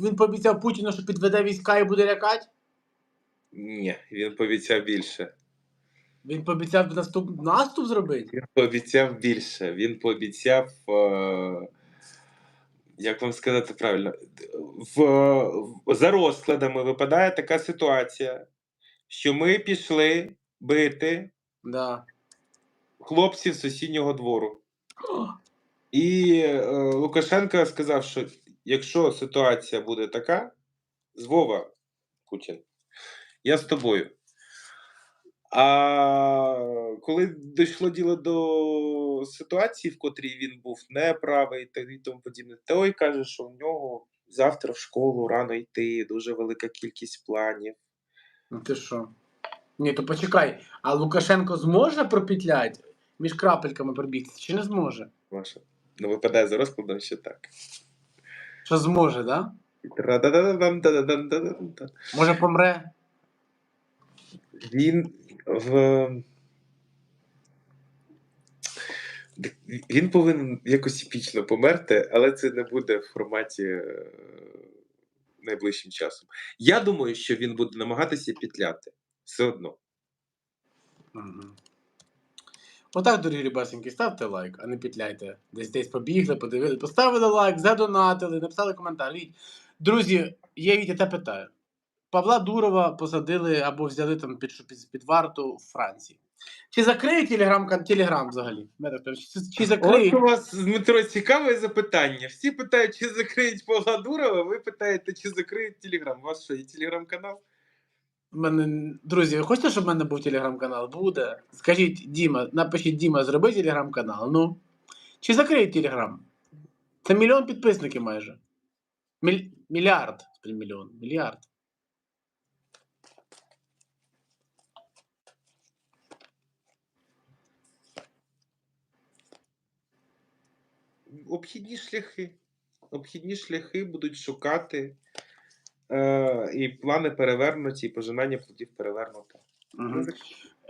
Він пообіцяв Путіну, що підведе війська і буде лякати. Ні, він пообіцяв більше. Він пообіцяв наступ наступ зробити. Він пообіцяв більше. Він пообіцяв. Е... Як вам сказати правильно? В... в- За розкладами випадає така ситуація, що ми пішли бити Да. хлопців з сусіднього двору. І е, Лукашенко сказав, що якщо ситуація буде така, з Вова Путін, я з тобою. А коли дійшло діло до ситуації, в котрій він був неправий та і тому подібне, той каже, що в нього завтра в школу рано йти, дуже велика кількість планів. Ну ти що? Ні, то почекай, а Лукашенко зможе пропетлять між крапельками пробігти, чи не зможе? Маша. Ну, випадає за розкладом, що так. Що зможе, да? Може помре? Він в. Він повинен якось епічно померти, але це не буде в форматі е, найближчим часом. Я думаю, що він буде намагатися петляти. Все одно. Угу. Отак, дорогі рібасеньки, ставте лайк, а не петляйте. Десь десь побігли, подивили, поставили лайк, задонатили, написали коментар. Віть. Друзі, я Вітя те питаю. Павла Дурова посадили або взяли там під, під, під варту в Франції. Чи закриє телеграм, телеграм взагалі? Чи, чи От у вас, Дмитро, цікаве запитання. Всі питають, чи закриють Павла Дурова, ви питаєте, чи закриють Телеграм. У вас що, є телеграм-канал? У мене, друзі, ви хочете, щоб в мене був телеграм-канал? Буде. Скажіть, Діма, напишіть Діма, зроби телеграм-канал. Ну. Чи закриє телеграм? Це мільйон підписників майже. Міль... Мільярд. Мільйон. Мільярд. обхідні шляхи. Обхідні шляхи будуть шукати е, і плани перевернуті, і пожинання плодів перевернуто. Угу.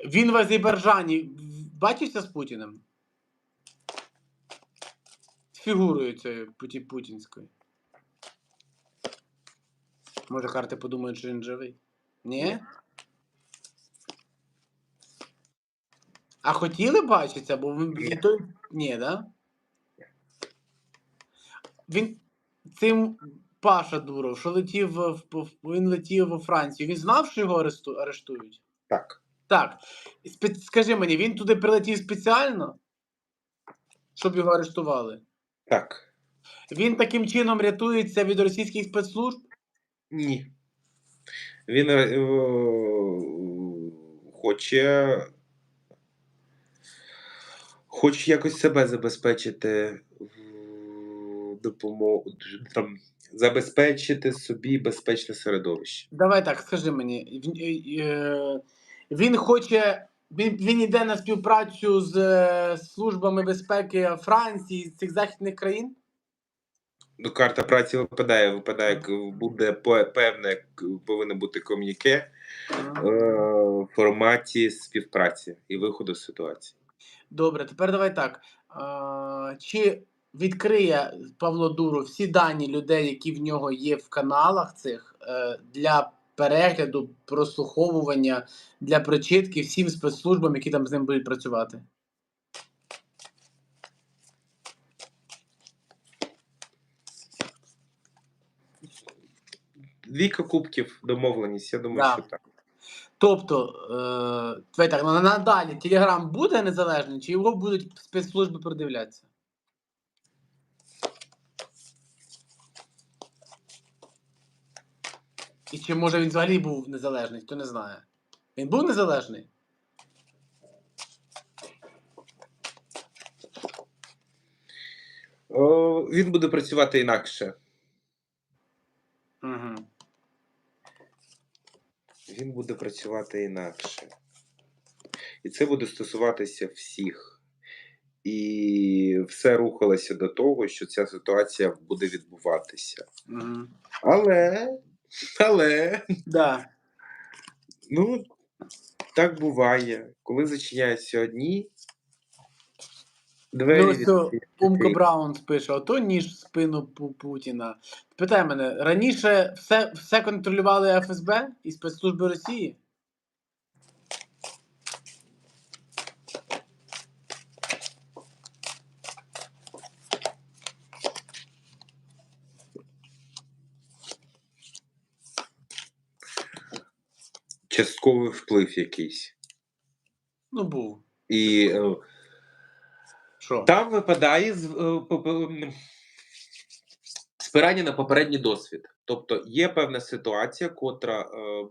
Він в Азербайджані бачився з Путіним? Фігурою цією путі путінською. Може, карти подумають, що він живий? Ні? А хотіли бачитися, бо він Ні. той. Ні, да? Він цим Паша Дуров, що летів в, він летів у Францію. Він знав, що його аресту, арештують? Так. Так. Скажи мені, він туди прилетів спеціально, щоб його арештували? Так. Він таким чином рятується від російських спецслужб? Ні. Він е, хоче. Хоче якось себе забезпечити в допомогу. Там, забезпечити собі безпечне середовище. Давай так, скажи мені. Він, е, хоче. Він, він йде на співпрацю з е, службами безпеки Франції, цих західних країн? Ну, карта праці випадає, випадає, буде певне, повинно бути ком'юніке е, в форматі співпраці і виходу з ситуації. Добре, тепер давай так. Чи відкриє Павло Дуров всі дані людей, які в нього є в каналах цих е, для перегляду, прослуховування, для прочитки всім спецслужбам, які там з ним будуть працювати? Віка кубків, домовленість, я думаю, Да. що так. Тобто, е, давай так, надалі Телеграм буде незалежний, чи його будуть спецслужби продивлятися? І чи може він взагалі був незалежний, хто не знає. Він був незалежний? О, він буде працювати інакше. Угу. Він буде працювати інакше. І це буде стосуватися всіх. І все рухалося до того, що ця ситуація буде відбуватися. Угу. Але, але, Да. ну, так буває. Коли зачиняються одні Двері Ну, то Пумко Браун пише, ото ніж в спину Пу- Путіна. Питай мене, раніше все, все контролювали ФСБ і спецслужби Росії? Частковий вплив якийсь. Ну, був. І е, Що? там випадає з, е, м, спирання на попередній досвід. Тобто є певна ситуація, котра е,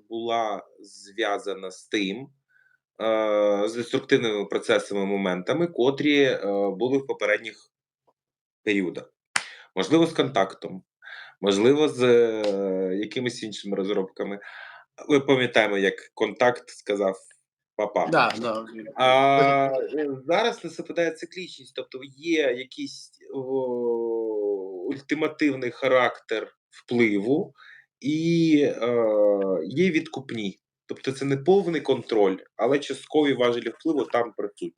була зв'язана з тим, е, з деструктивними процесами, моментами, котрі е, були в попередніх періодах. Можливо, з контактом, можливо, з е, якимись іншими розробками. Ми пам'ятаємо, як контакт сказав папа. Да, да. А зараз нас випадає циклічність, тобто є якийсь о, ультимативний характер впливу і е, є відкупні. Тобто це не повний контроль, але часткові важелі впливу там присутні.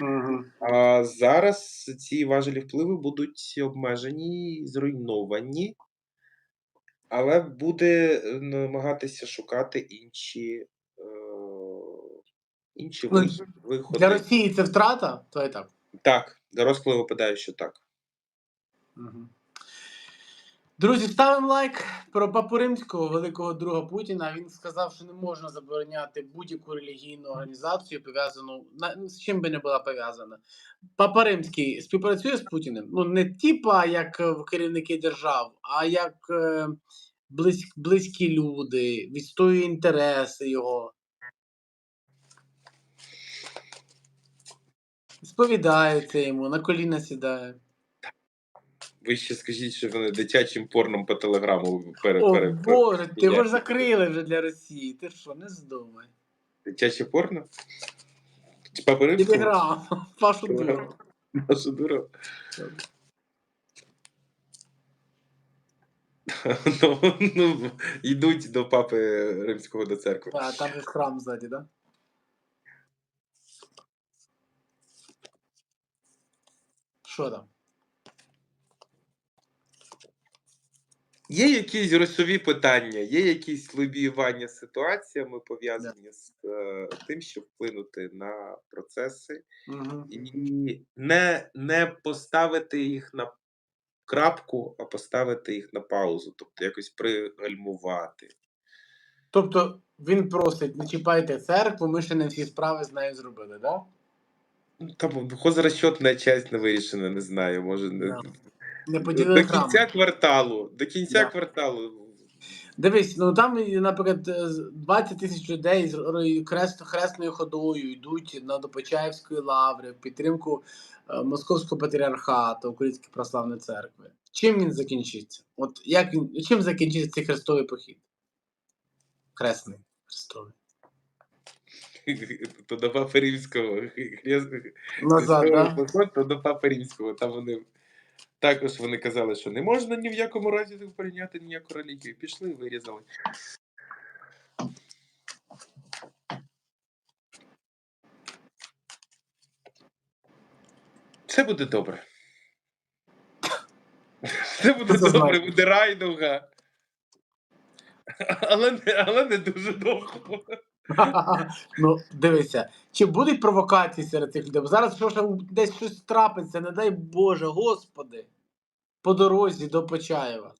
Угу. А зараз ці важелі впливу будуть обмежені і зруйновані, але буде е, намагатися шукати інші, е, інші Ну, виходи. Для Росії це втрата, то і так. Так, для розкладу випадає, що так. Угу. Друзі, ставимо лайк про папу римського великого друга Путіна. Він сказав, що не можна забороняти будь-яку релігійну організацію, пов'язану з чим би не була пов'язана. Папа Римський співпрацює з Путіним. Ну не типа як е, керівники держав, а як е, близь, близькі люди, відстоює інтереси його. Сповідається йому, на коліна сідає. Ви ще скажіть, що вони дитячим порном по телеграму пере, О пере, Боже, ти його ж закрили вже для Росії. Ти що, не здумай. Дитяче порно? Телеграм, Пашу дуру. Нашу дуру. ну, ну, йдуть до папи римського до церкви. А, там же храм ззаді, да? Що там? Є якісь грошові питання, є якісь лобіювання ситуаціями, пов'язані з е, тим, щоб вплинути на процеси, Угу. і не, не поставити їх на крапку, а поставити їх на паузу, тобто якось пригальмувати. Тобто він просить, не чіпайте церкву, ми ще не всі справи з нею зробили, да? Ну, Там хозрасчетна часть не вирішена, не знаю, може не. Да. Не поділили До храм. кінця кварталу, до кінця Да. кварталу. Дивись, ну там, наприклад, е, 20 тисяч людей з хрест, хресною ходою йдуть на до Почаївської лаври в підтримку е, Московського патріархату Української православної церкви. Чим він закінчиться? От як він чим закінчиться цей хрестовий похід? Хресний хрестовий. То до Папи Римського. Назад, да? Поход, то до Папи Римського. Там вони також вони казали, що не можна ні в якому разі прийняти ніяку релігію. Пішли і вирізали. Все буде добре. Все буде Це добре, значить? буде райдуга. Але не, але не дуже довго. ну, дивися, чи будуть провокації серед цих людей? Бо зараз що десь щось трапиться, не дай Боже, Господи, по дорозі до Почаєва.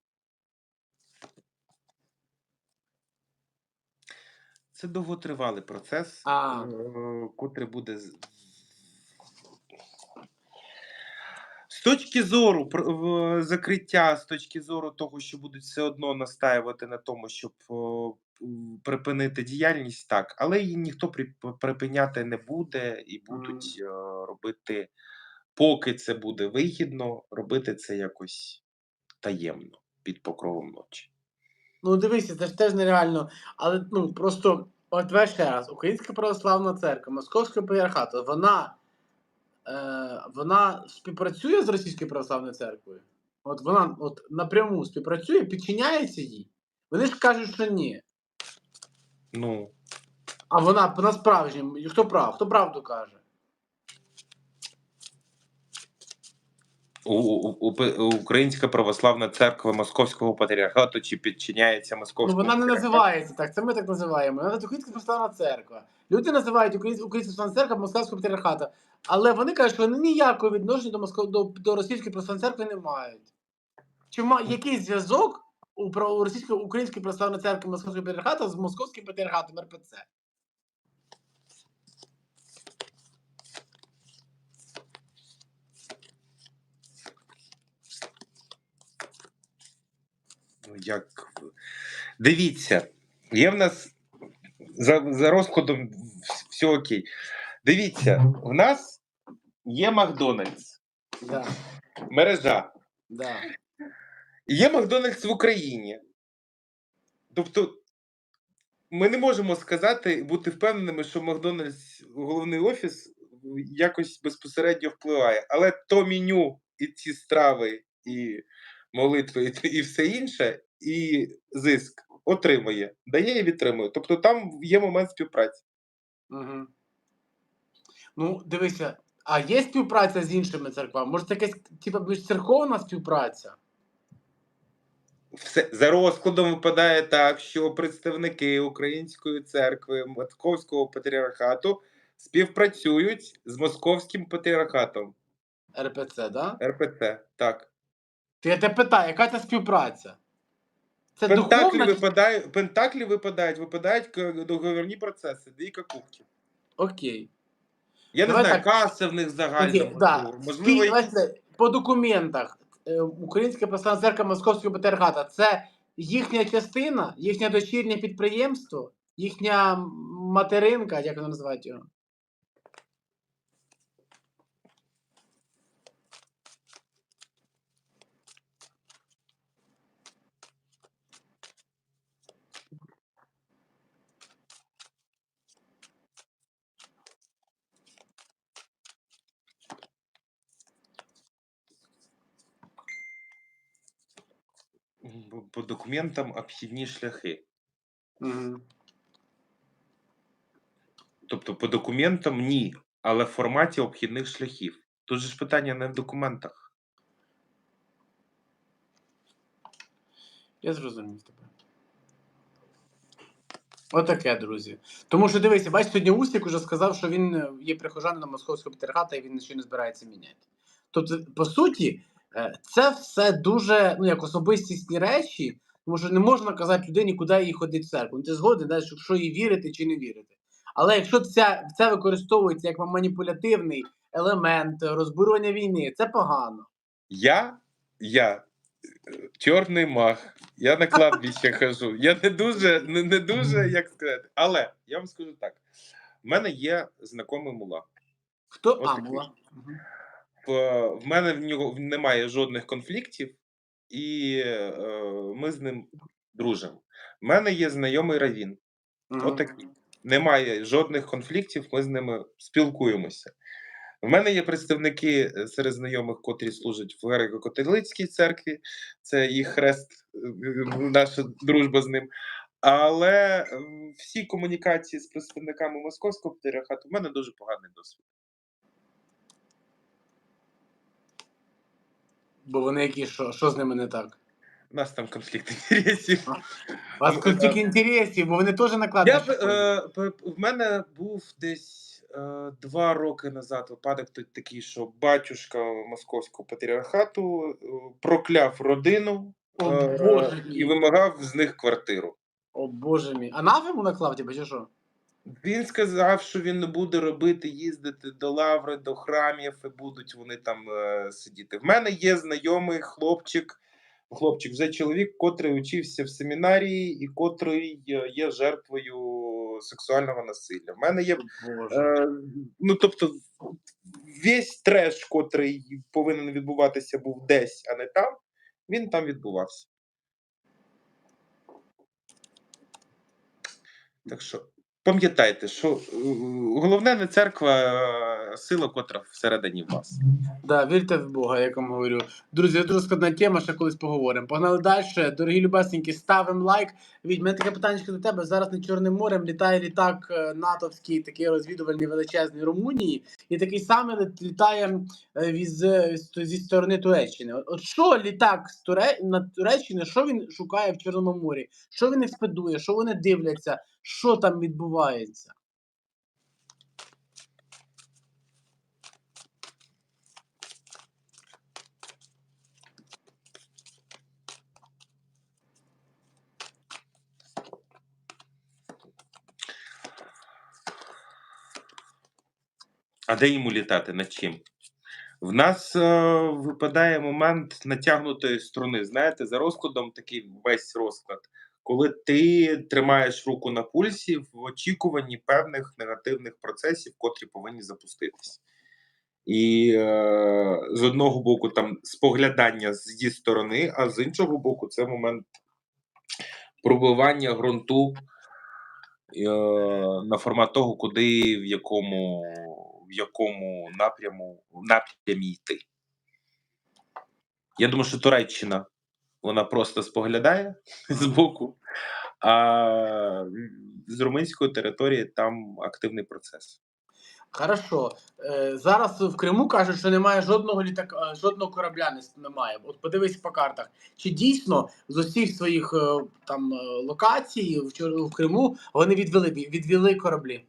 Це довготривалий процес, А. е, котрий буде. з- точки зору закриття, з точки зору того, що будуть все одно настаювати на тому, щоб м, припинити діяльність, так, але її ніхто припиняти не буде і будуть е, робити, поки це буде вигідно, робити це якось таємно під покровом ночі. Ну, дивися, це ж теж нереально. Але ну просто от ще раз, Українська православна церква, Московська патріархату, вона, е, вона співпрацює з Російською православною церквою. От вона от напряму співпрацює, підчиняється їй. Вони ж кажуть, що ні. Ну, А вона насправді, хто прав? Хто правду каже? У, у, у, Українська православна церква Московського патріархату чи підчиняється Ну, Московському вона не патріархату? називається так, це ми так називаємо. Вона Українська православна церква. Люди називають Українська православна церква Московського патріархату. Але вони кажуть, що вони ніякого відношення до Москов... до, до Російської православної церкви не мають. Чи ма... який зв'язок у, про- у Російської Української православної церкви Московського патріархату з Московським патріархатом РПЦ? Ну, як... Дивіться, є в нас за, за розкладом все окей. Дивіться, в нас є Макдональдс, Да, мережа. да. Є Макдональдс в Україні. Тобто, ми не можемо сказати, бути впевненими, що Макдональдс, головний офіс, якось безпосередньо впливає. Але то меню, і ці страви, і молитви, і, і все інше, і зиск отримує, дає і відтримує. Тобто там є момент співпраці. Угу. Ну, дивися, а є співпраця з іншими церквами? Може, це якась типа міжцерковна співпраця? Все за розкладом випадає так, що представники Української церкви Московського патріархату співпрацюють з Московським патріархатом РПЦ, да? РПЦ. Так. То я тебе питаю, яка це співпраця? Це Пентаклі духовна? випадають, пентаклі випадають, випадають договірні процеси, двійка кубків. Окей. Я Давай не знаю, так. каса в них загальна. Окей, да. можливо, можливо, якісь- давайте, по документах е, Українська православна Московського патріархата це їхня частина, їхнє дочірнє підприємство, їхня материнка, як вона називають його? По документам обхідні шляхи. Угу. Тобто по документам ні, але в форматі обхідних шляхів. Тут же ж питання не в документах. Я зрозумів тебе. Отаке, друзі. Тому що дивися, бач, сьогодні Усік уже сказав, що він е, є прихожанином московського патріархата і він нічого не збирається міняти. Тобто, по суті, це все дуже ну, як особистісні речі, тому що не можна казати людині, куди їй ходити в церкву. Ну, Ти згоден, да, що, їй вірити чи не вірити. Але якщо ця, це використовується як маніпулятивний елемент розбурювання війни, це погано. Я, я е, чорний маг, я на кладбище хожу. Я не дуже, не, не дуже, як сказати. Але я вам скажу так: в мене є знайомий мула. Хто От а, такий. Мгм. В, в мене в нього немає жодних конфліктів, і е, ми з ним дружимо. В мене є знайомий Равін. Мгм. Отакий. Немає жодних конфліктів, ми з ними спілкуємося. У мене є представники е, серед знайомих, котрі служать в греко-католицькій церкві, це їх хрест, е, е, наша дружба з ним. Але всі комунікації з представниками московського патріархату в мене дуже поганий досвід. Бо вони які, що, що з ними не так? У нас там конфлікт інтересів. У вас конфлікт інтересів, бо вони теж Я б, е, п- в мене був десь е, два роки назад випадок тут такий, що батюшка московського патріархату е, прокляв родину О, е, Боже мій. і вимагав з них квартиру. О боже мій. А нафему наклав тебе, чи що? Він сказав, що він не буде робити, їздити до лаври, до храмів, і будуть вони там е, сидіти. В мене є знайомий хлопчик, хлопчик, вже чоловік, котрий учився в семінарії і котрий е, є жертвою сексуального насилля. В мене є Е, ну, тобто, весь треш, котрий повинен відбуватися, був десь, а не там, він там відбувався. Так що, пам'ятайте, що е, головне не церква, а сила, котра всередині вас. Да, вірте в Бога, як вам говорю. Друзі, це дуже складна тема, ще колись поговоримо. Погнали далі. Дорогі любесенькі, ставимо лайк. Від мене таке питання до тебе. Зараз над Чорним морем літає літак е, натовський, такий розвідувальний величезний Румунії, і такий самий літає е, віз, зі сторони Туреччини. От- що літак з Туре... на Туреччини, що він шукає в Чорному морі? Що він експедує, що вони дивляться, що там відбувається? А де йому літати? Над чим? В нас е, випадає момент натягнутої струни. Знаєте, за розкладом такий весь розклад, коли ти тримаєш руку на пульсі в очікуванні певних негативних процесів, котрі повинні запуститись. І е, з одного боку, там споглядання зі сторони, а з іншого боку, це момент пробивання ґрунту е, на формат того, куди в якому, в якому напряму напрямі йти. Я думаю, що Туреччина вона просто споглядає з боку, а з румунської території там активний процес. Хорошо. Е, зараз в Криму кажуть, що немає жодного літака, е, жодного корабля не- немає. От подивись по картах. Чи дійсно з усіх своїх е, там локацій в, в Криму вони відвели відвели кораблі?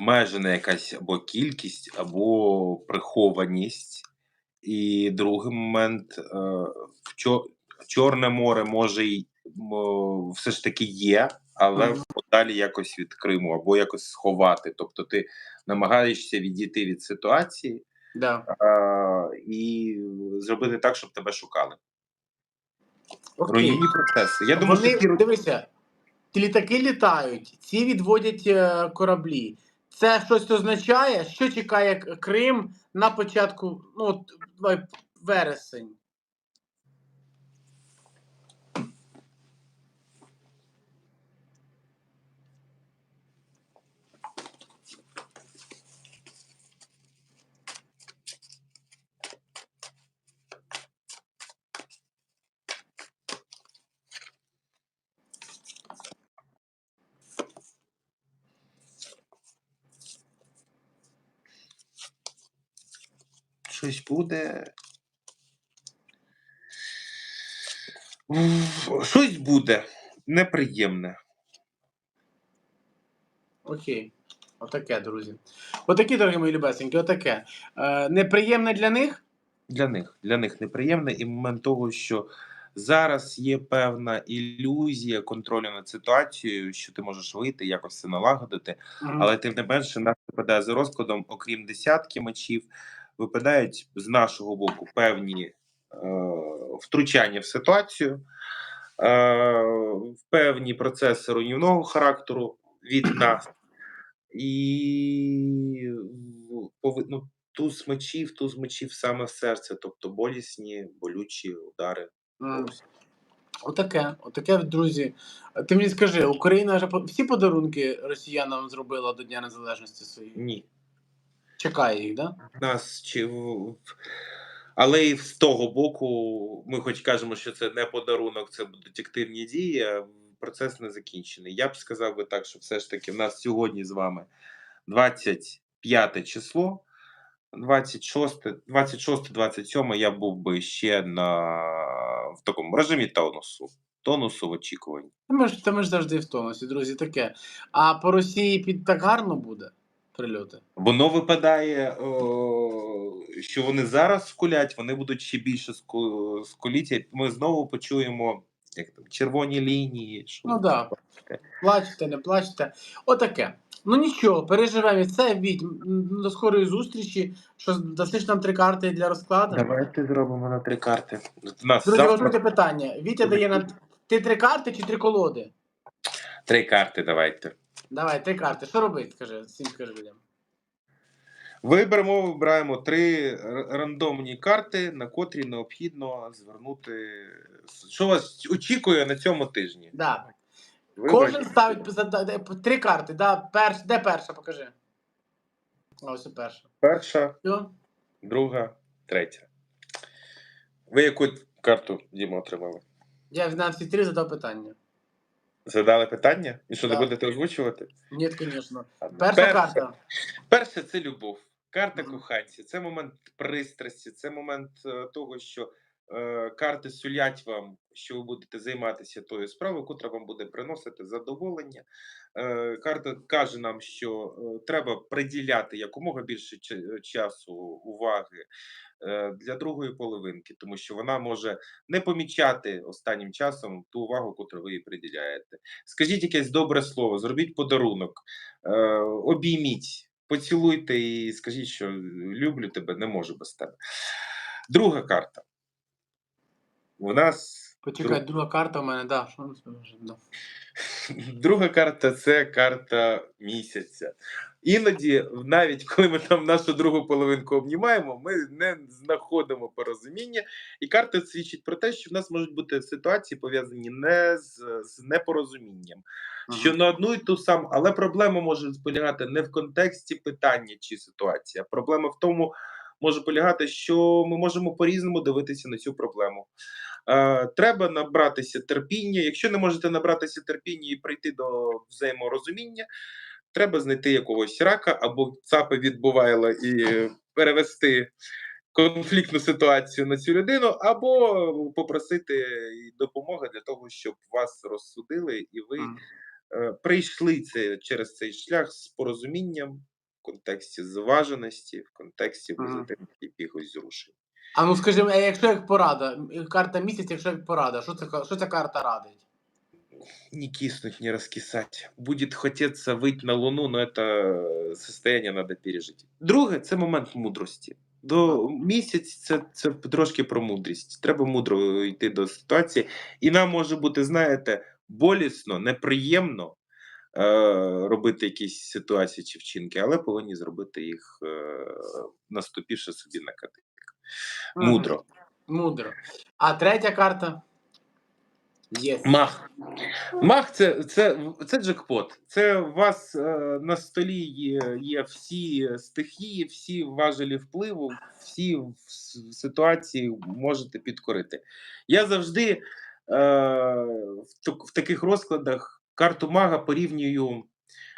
Обмежена якась або кількість, або прихованість. І другий момент е, в Чорне море може й все ж таки є, але Мгм. подалі якось від Криму або якось сховати. Тобто ти намагаєшся відійти від ситуації Да. е, і зробити так, щоб тебе шукали. Окей. Руйнівні процеси. Я думаю, Вони, що дивися, літаки літають, ці відводять е, кораблі. Це щось означає, що чекає Крим на початку, ну, вересень. Щось буде. Щось буде неприємне. Окей. Отаке, друзі. Отакі, дорогі мої любесенькі, отаке. Е, неприємне для них. Для них. Для них неприємне і момент того, що зараз є певна ілюзія контролю над ситуацією, що ти можеш вийти, якось це налагодити. Мгм. Але тим не менше, нас випадає за розкладом, окрім десятки мечів, випадають з нашого боку певні е, втручання в ситуацію, е, в певні процеси руйнівного характеру від нас. І ну, туз мечів, туз мечів саме в серце, тобто болісні, болючі удари. М. Отаке, отаке, друзі. Ти мені скажи, Україна вже всі подарунки росіянам зробила до Дня Незалежності свої. Ні. Чекає їх, да? нас чи в- але і з того боку, ми хоч кажемо, що це не подарунок, це детективні дії. а Процес не закінчений. Я б сказав би так, що все ж таки в нас сьогодні з вами 25 число. 26, 26, 27 я був би ще на в такому режимі тонусу. Тонусу в очікуванні. Та Ми ж, та ми ж завжди в тонусі, друзі, таке. А по Росії під так гарно буде прильоти. Воно випадає, о, що вони зараз скулять, вони будуть ще більше ску- скуліти. Ми знову почуємо як там, червоні лінії. Що Ну да. Плачте, не плачте. Отаке. Ну нічого, переживемо це. Віть, до скорої зустрічі. Що дасиш нам три карти для розкладу? Давайте зробимо на три карти. У нас Друзі, завтра питання. Вітя дає на ти три карти чи три колоди? три карти давайте. Давай, три карти. Що робити? Скажи, всім скажи людям. Виберемо, вибираємо три рандомні карти, на котрі необхідно звернути. Що вас очікує на цьому тижні? Да. Кожен ставить за- три карти. Да? Перш, де перша, покажи. А, Ось і перша. Перша, Все? друга, третя. Ви яку карту Діма отримали? Я на всі три задав питання. Задали питання? І що не будете озвучувати? Ні, звісно. Перша карта. Перше це любов. Карта Мгм. коханця. Це момент пристрасті, це момент е, того, що е, карти сулять вам, що ви будете займатися тою справою, котра вам буде приносити задоволення. Е, карта каже нам, що е, треба приділяти якомога більше ч- часу, уваги е, для другої половинки, тому що вона може не помічати останнім часом ту увагу, котру ви їй приділяєте. Скажіть якесь добре слово, зробіть подарунок, е, обійміть, поцілуйте і скажіть, що люблю тебе, не можу без тебе. Друга карта. У нас Почекай, друга карта у мене, да. Що. Друга карта це карта місяця. Іноді, навіть коли ми там нашу другу половинку обнімаємо, ми не знаходимо порозуміння. І карта свідчить про те, що в нас можуть бути ситуації пов'язані не з, з непорозумінням, що на одну і ту саму, але проблема може полягати не в контексті питання чи ситуації, а проблема в тому може полягати, що ми можемо по-різному дивитися на цю проблему. Е, треба набратися терпіння. Якщо не можете набратися терпіння і прийти до взаєморозуміння, треба знайти якогось рака або цапи відбувайла і перевести конфліктну ситуацію на цю людину, або попросити допомоги для того, щоб вас розсудили і ви е, прийшли це через цей шлях з порозумінням в контексті зваженості, в контексті позитивних якихось зрушень. А ну скажи, а якщо як порада, карта місяць, якщо як порада, що це, що ця карта радить? Не киснуть, не раскисать. Будет хотеться вийти на Луну, но это состояние надо пережити. Друге, це момент мудрості. До місяць це, це трошки про мудрість. Треба мудро йти до ситуації. І нам може бути, знаєте, болісно, неприємно е, робити якісь ситуації чи вчинки, але повинні зробити їх, е, наступивши собі на кати. Мгм. Мудро. Мудро. А третя карта? Є. Мах. Мах це, це, це джекпот. Це у вас е, на столі є, є всі стихії, всі важелі впливу, всі в ситуації можете підкорити. Я завжди е, в, в таких розкладах карту мага порівнюю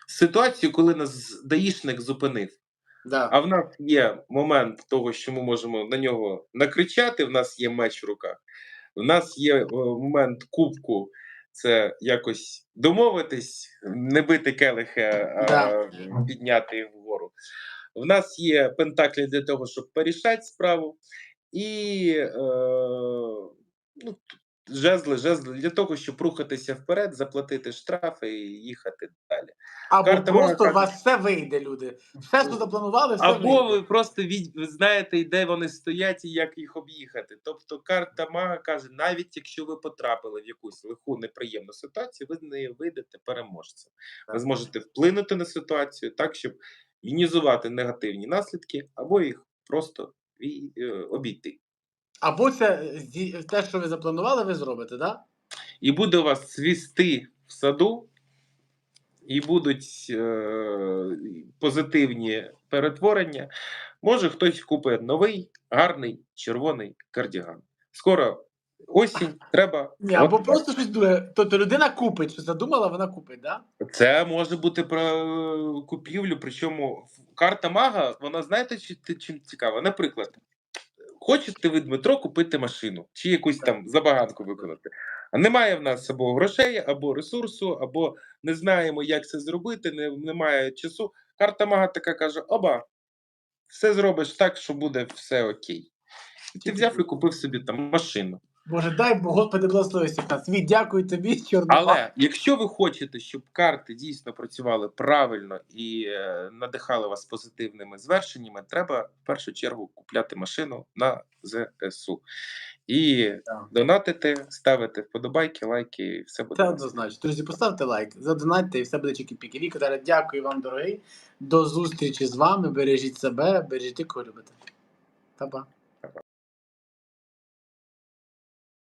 з ситуацією, коли нас даїшник зупинив. Да. А в нас є момент того, що ми можемо на нього накричати. В нас є меч в руках. В нас є е, момент кубку. Це якось домовитись, не бити келихи, а Да. підняти їх вгору. В нас є пентаклі для того, щоб порішати справу, і е, ну, жезли, жезли для того, щоб рухатися вперед, заплатити штрафи і їхати далі. Або карта просто у вас все вийде, люди. Все, що запланували, все Або вийде. ви просто від, ви знаєте, де вони стоять і як їх об'їхати. Тобто карта мага каже, навіть якщо ви потрапили в якусь лиху неприємну ситуацію, ви з неї вийдете переможцем. Ви зможете вплинути на ситуацію так, щоб мінізувати негативні наслідки, або їх просто е, обійти. Або це те, що ви запланували, ви зробите, да? І буде у вас цвісти в саду, і будуть е, позитивні перетворення. Може, хтось купить новий, гарний червоний кардіган. Скоро осінь, треба. Ні, або так. просто щось друге. Тобто людина купить, що задумала, вона купить, да? Це може бути про е, купівлю. Причому карта мага, вона знаєте, чи, чим цікава? Наприклад, хочете ви, Дмитро, купити машину чи якусь там забаганку виконати. А немає в нас або грошей, або ресурсу, або не знаємо, як це зробити, не, немає часу. Карта мага така каже: оба, все зробиш так, що буде все окей. І ти взяв і купив собі там машину. Боже, дай Бог, Господи, благослови всіх нас. Світ, дякую тобі, чорний. Але якщо ви хочете, щоб карти дійсно працювали правильно і е, надихали вас позитивними звершеннями, треба в першу чергу купляти машину на ЗСУ. І Так. донатити, ставити вподобайки, лайки, і все буде. Це однозначно. Друзі, поставте лайк, задонатьте і все буде чики-піки. Віка, зараз дякую вам, дорогий. До зустрічі з вами. Бережіть себе, бережіть, кого любите. Та-ба.